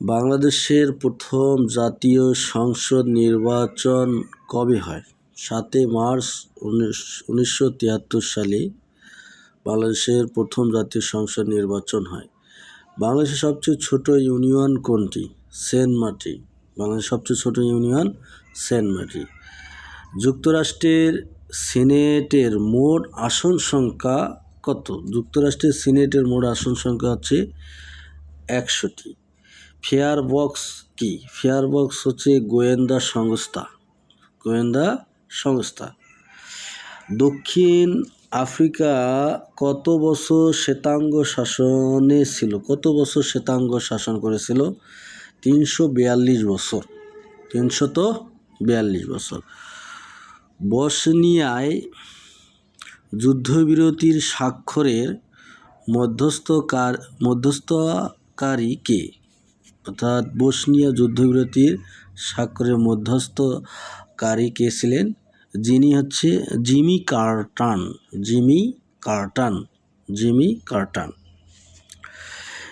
বাংলাদেশের প্রথম জাতীয় সংসদ নির্বাচন কবে হয়? সাতই মার্চ উনিশ, উনিশশো সালে বাংলাদেশের প্রথম জাতীয় সংসদ নির্বাচন হয়। বাংলাদেশের সবচেয়ে ছোট ইউনিয়ন কোনটি? সেন্ট মার্টি বাংলাদেশের সবচেয়ে ছোট ইউনিয়ন সেন্ট মার্টি যুক্তরাষ্ট্রের সিনেটের মোট আসন সংখ্যা কত? যুক্তরাষ্ট্রের সিনেটের মোট আসন সংখ্যা হচ্ছে একশোটি ফেয়ার বক্স কি? ফেয়ার বক্স হচ্ছে গোয়েন্দা সংস্থা। গোয়েন্দা সংস্থা। দক্ষিণ আফ্রিকা কত বছর শ্বেতাঙ্গ শাসনে ছিল? কত বছর শ্বেতাঙ্গ শাসন করেছিল? তিনশো বিয়াল্লিশ বছর। তিনশত বিয়াল্লিশ বছর। বসনিয়ায় যুদ্ধবিরতির স্বাক্ষরের মধ্যস্থকার, মধ্যস্থকারী কে? অর্থাৎ বসনিয়া যুদ্ধবিরতির স্বাক্ষরের মধ্যস্থকারী কে ছিলেন? যিনি হচ্ছে Jimmy Carter Jimmy Carter Jimmy Carter.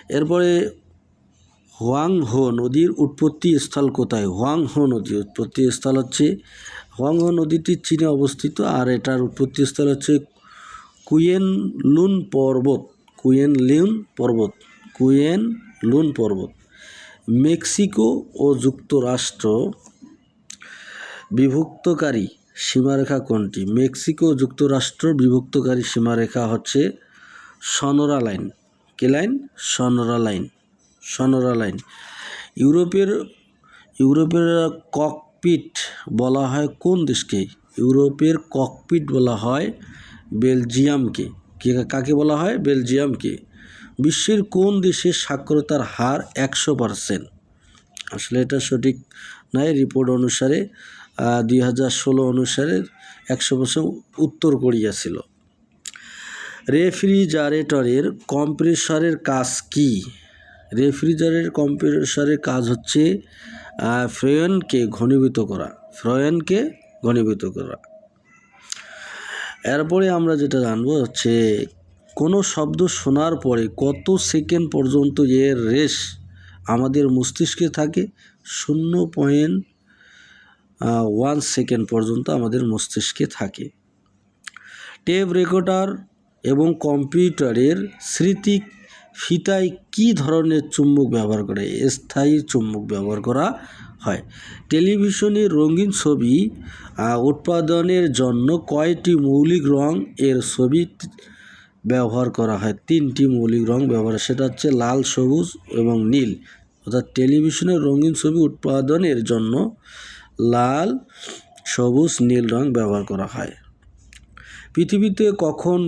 এরপরে হোয়াং হো নদীর উৎপত্তি স্থল কোথায়? হোয়াং হো নদীর উৎপত্তি স্থল হচ্ছে হোয়াং হো নদীটি চীনে অবস্থিত আর এটার উৎপত্তি স্থল হচ্ছে কুয়েন লুন পর্বত কুয়েন লিউন পর্বত কুয়েন লুন পর্বত। মেক্সিকো ও যুক্তরাষ্ট্র বিভক্তকারী সীমারেখা কোনটি? মেক্সিকো ও যুক্তরাষ্ট্র বিভক্তকারী সীমারেখা হচ্ছে সনরা লাইন। কে লাইন? সনরা লাইন। সনরা লাইন। ইউরোপের ইউরোপের ককপিট বলা হয় কোন দেশকে? ইউরোপের ককপিট বলা হয় বেলজিয়ামকে। কে, কাকে বলা হয়? বেলজিয়ামকে। বিশ্বের কোন দেশে সাক্ষরতার হার একশো পারসেন্ট? আসলে এটা সঠিক নয়। রিপোর্ট অনুসারে দুই হাজার ষোলো অনুসারে একশো পার্সেন্ট উত্তর কোরিয়া ছিল। রেফ্রিজারেটরের কম্প্রেসরের কাজ কি? রেফ্রিজারের কম্প্রেসরের কাজ হচ্ছে ফ্রয়নকে ঘনীভূত করা। ফ্রয়নকে ঘনীভূত করা। এরপরে আমরা যেটা জানব হচ্ছে কোনো শব্দ শোনার পরে কত সেকেন্ড পর্যন্ত এর রেশ আমাদের মস্তিষ্কে থাকে? শূন্য পয়েন্ট ওয়ান সেকেন্ড পর্যন্ত আমাদের মস্তিষ্কে থাকে। টেপ রেকর্ডার এবং কম্পিউটারের স্মৃতি ফিতায় কী ধরনের চুম্বক ব্যবহার করে? স্থায়ী চুম্বক ব্যবহার করা হয়। টেলিভিশনে রঙিন ছবি উৎপাদনের জন্য কয়টি মৌলিক রং এর ছবি ব্যবহার করা হয়। তিনটি মৌলিক রং ব্যবহার সেটা হচ্ছে লাল, সবুজ এবং নীল। অর্থাৎ টেলিভিশনের রঙিন ছবি উৎপাদনের জন্য লাল, সবুজ, নীল রং ব্যবহার করা হয়। পৃথিবীতে কখন